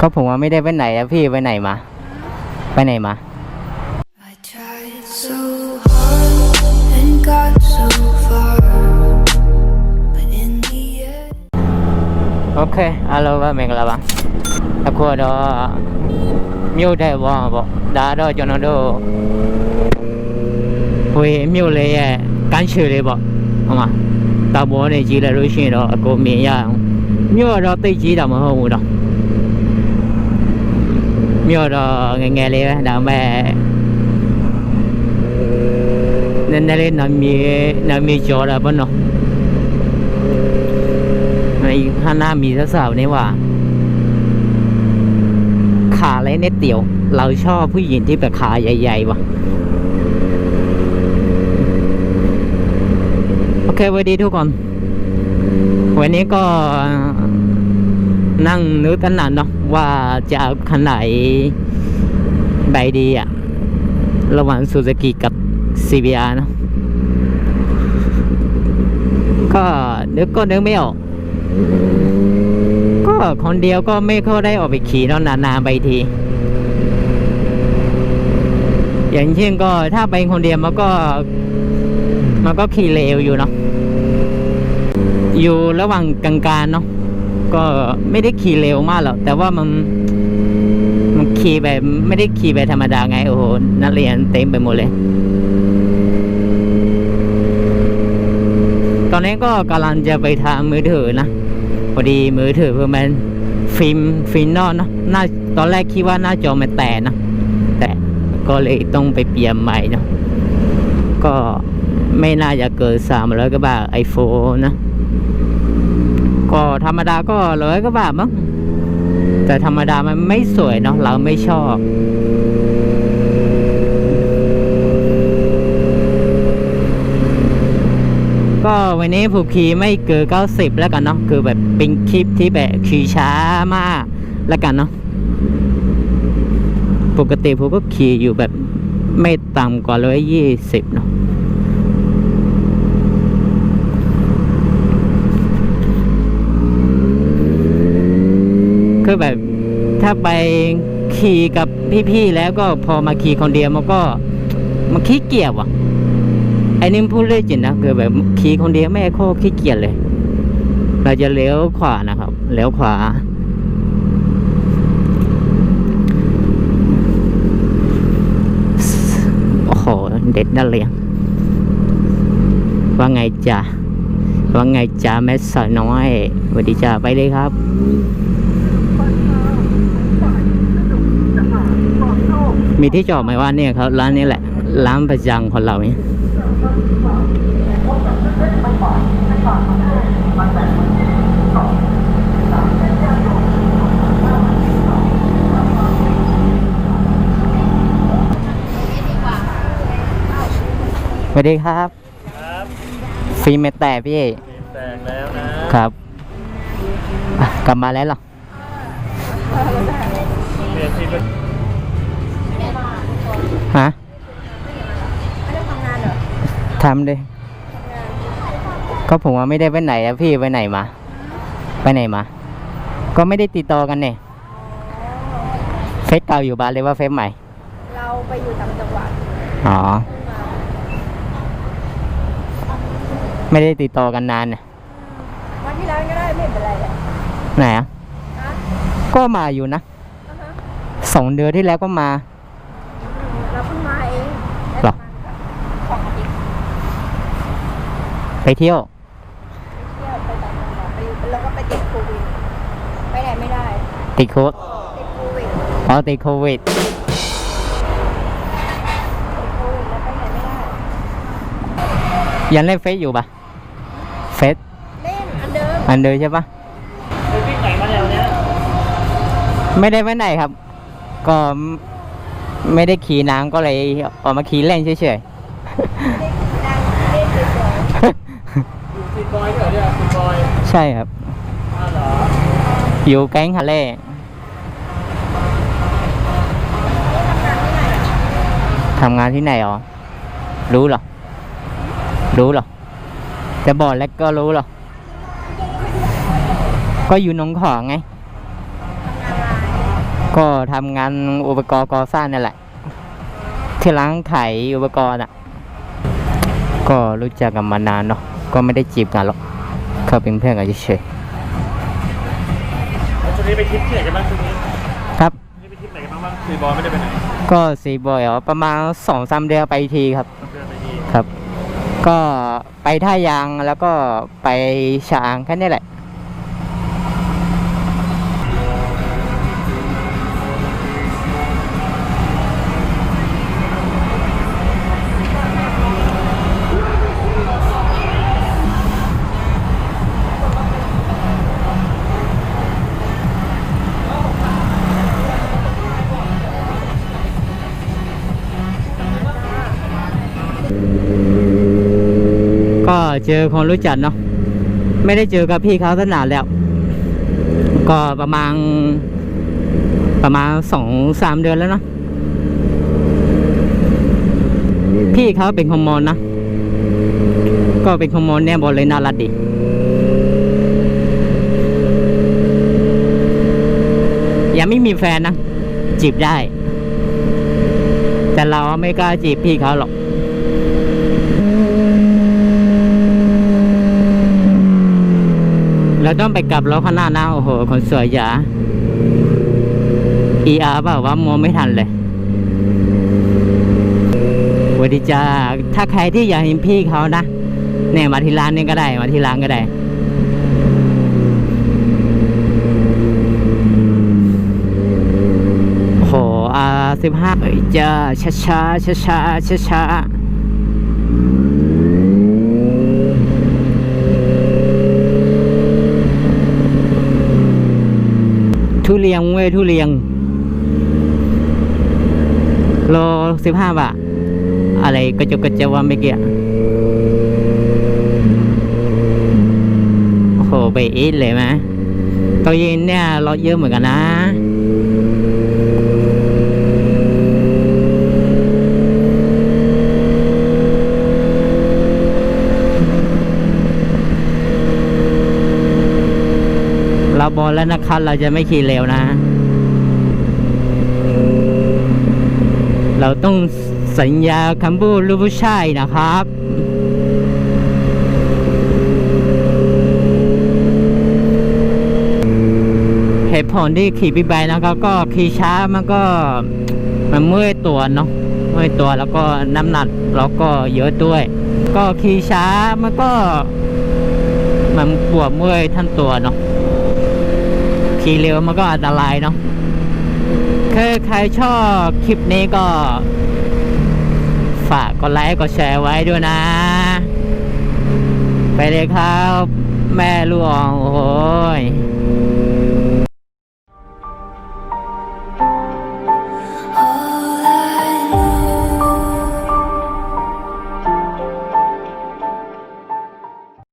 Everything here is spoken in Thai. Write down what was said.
ก็ผมว่าไม่ได้ไปไหนแล้วพี่ไปไหนมา ไปไหนมา I tried so hard and got so far, but in the end. โอเคအားလုံးပဲမင်္ဂလာပါအခုတော့မြို့တဲ့ဘောပေါ့ဒါတော့ကျွန်တော်တို့ဝေမြို့လေးရဲ့ကမ်းခြေလေးပေါ့ဟုတ်မှာတောင်ပေါ်နေကြည့်လိုက်လို့ရှိရင်တော့အကုန်မြင်ရအောင်မြို့တော့တိတ်ကြီးတာမဟုတ်ဘူးတော့ ีอดอง่ายๆเลยนะแม่นั่น미어러 갱게레 다음에 옛날에 남미 남미 저라 번호 하나 미사사오 네와 ขาเล็กเน็ตเตียว เราชอบผู้หญิงที่แบบขาใหญ่ๆว่ะ โอเคสวัสดีทุกคน วันนี้ก็ นั่งนึกกันนานเนาะว่าจะเอาคันไหนใบดีอะระหว่างซูซูกิกับ CBR เนอะก็นึกก็นึกไม่ออก ก็คนเดียวก็ไม่ค่อยได้ออกไปขี่นอะนานๆไปที อย่างเช่นก็ถ้าไปคนเดียวมันก็ มันก็ขี่เร็วอยู่เนาะอยู่ระหว่างกลางๆเนาะ ก็ไม่ได้ขี่เร็วมากหรอกแต่ว่ามันมันขี่แบบไม่ได้ขี่แบบธรรมดาไงโอ้โหนักเรียนเต็มไปหมดเลย ตอนนี้ก็กำลังจะไปทำมือถือนะพอดีมือถือเพื่อมันฟิล์มฟินนอกเนอะหน้าตอนแรกคิดว่าหน้าจอมันแตกนะแต่ก็เลยต้องไปเปลี่ยนใหม่เนาะก็ไม่น่าจะเกินสามร้อยกว่าบาทไอโฟนนะ ก็ธรรมดาก็ร้อยกว่าบาทมั้งแต่ธรรมดามันไม่สวยเนาะเราไม่ชอบ ก็วันนี้ผูกขี่ไม่เกินเก้าสิบแล้วกันเนาะคือแบบเป็นคลิปที่แบบขี่ช้ามากแล้วกันเนาะปกติผมก็ขี่อยู่แบบไม่ต่ำกว่าร้อยยี่สิบเนาะ คือแบบถ้าไปขี่กับพี่ๆแล้วก็พอมาขี่คนเดียวมันก็มันขี้เกียจว่ะไอ้นี่พูดเรื่องจริงนะคือแบบขี่คนเดียวแม่โคขี้เกียจเลย เราจะเลี้ยวขวานะครับเลี้ยวขวา โอ้โห เด็ดนั่นเลยว่าไงจ๊ะว่าไงจ๊ะแม่สาวน้อยสวัสดีจ้าไปเลยครับ มีที่จอดไหมว่าเนี่ยครับร้านนี้แหละร้านประจำของเราเนี่ยสวัสดีครับครับฟิล์มไม่แตกพี่ฟิล์มแตกแล้วนะครับอะกลับมาแล้วเหรอเปลี่ยนฟิล์มเป็น ฮะทำเลยก็ผมว่าไม่ได้ไปไหนแล้วพี่ไปไหนมา ไปไหนมา ก็ไม่ได้ติดต่อกันเนี่ยเฟซเก่าอยู่บ้านเลยว่าเฟซใหม่ เราไปอยู่ต่างจังหวัด อ๋อ ไม่ได้ติดต่อกันนานเนี่ยวันที่แล้วก็ได้ไม่เป็นไรเลยไหนอะนะก็มาอยู่นะอ่าฮะสองเดือนที่แล้วก็มา เราเพิ่งมาเอง หรอ สองอาทิตย์ ไปเที่ยว เที่ยวไปต่างจังหวัดไปอยู่แล้วก็ไปติดโควิดไปไหนไม่ได้ติดโควิดติดโควิดอ๋อติดโควิด ติดโควิดแล้วไปไหนไม่ได้ ยังเล่นเฟซอยู่ปะเฟซเล่นอันเดิมอันเดิมใช่ปะไปวิ่งไหนมาแล้วเนี่ยไม่ได้ไปไหนครับ ก็ไม่ได้ขี่น้ำก็เลยออกมาขี่เล่นเฉยเล่นดังเล่นเฉย อยู่ฟิล์มบอยเหรอเนี่ยฟิล์มบอย ๆ ใช่ครับอยู่แก๊งฮาเล่ทำงานที่ไหนอ๋อรู้หรอ รู้หรอ จะบอกแล้วก็รู้หรอ ก็อยู่หนองขวางไง ก็ทำงานอุปกรณ์ก่อสร้างนี่แหละ ที่ร้านขายอุปกรณ์อะ ก็รู้จักกันมานานเนาะ ก็ไม่ได้จีบกันหรอก เขาเป็นเพื่อนกันเฉยแล้วช่วงนี้ไปทริปที่ไหนกันบ้างช่วงนี้ๆครับนี่ไปทริปไหนกันบ้างบ้างซีบอลไม่ได้ไปไหนก็สีบ่อยเหรอประมาณสองสามเดือนไปทีครับเดินไปดีครับ ก็ไปท่ายางแล้วก็ไปชางแค่นี้แหละ เจอคนรู้จักเนาะไม่ได้เจอกับพี่เขาตั้งนานแล้ว ก็ประมาณ ประมาณสองสามเดือนแล้วเนาะพี่เขาเป็นคอมมอนนะ ก็เป็นคอมมอนเนี่ยบอกเลยน่ารักดียังไม่มีแฟนนะจีบได้ แต่เราไม่กล้าจีบพี่เขาหรอก เราต้องไปกลับรถข้างหน้านะโอ้โห คนสวยจ๋า ER เปล่าว่ามองไม่ทันเลยสวัสดีจ้าถ้าใครที่อยากเห็นพี่เขานะเนี่ยมาที่ร้านนี่ก็ได้ มาที่ร้านก็ได้โอ้โหอาสิบห้าเอ้ยจ้าช้าช้าช้าช้าช้า ทุเรียงเว้ยทุเรียงโลสิบห้าบาท อะไรกระจกกระจว่าไม่เกี่ยโอ้โห ไปอีทเลยไหมตอนเย็นเนี่ยรถเยอะเหมือนกันนะ บอกแล้วนะครับ เราจะไม่ขี่เร็วนะ เราต้องสัญญาคำพูดรู้ผู้ชายนะครับเหตุผลที่ขี่บิ๊กไบค์นะครับก็ขี่ช้ามันก็มันเมื่อยตัวเนาะเมื่อยตัวแล้วก็น้ำหนักเราก็เยอะด้วย ก็ขี่ช้ามันก็ มันปวดเมื่อยทั้งตัวเนาะ ขี่เร็วมันก็อันตรายเนาะคือใครชอบคลิปนี้ก็ ฝากกดไลค์กดแชร์ไว้ด้วยนะ ไปเลยครับ แม่ลูกอ่องโอ้ย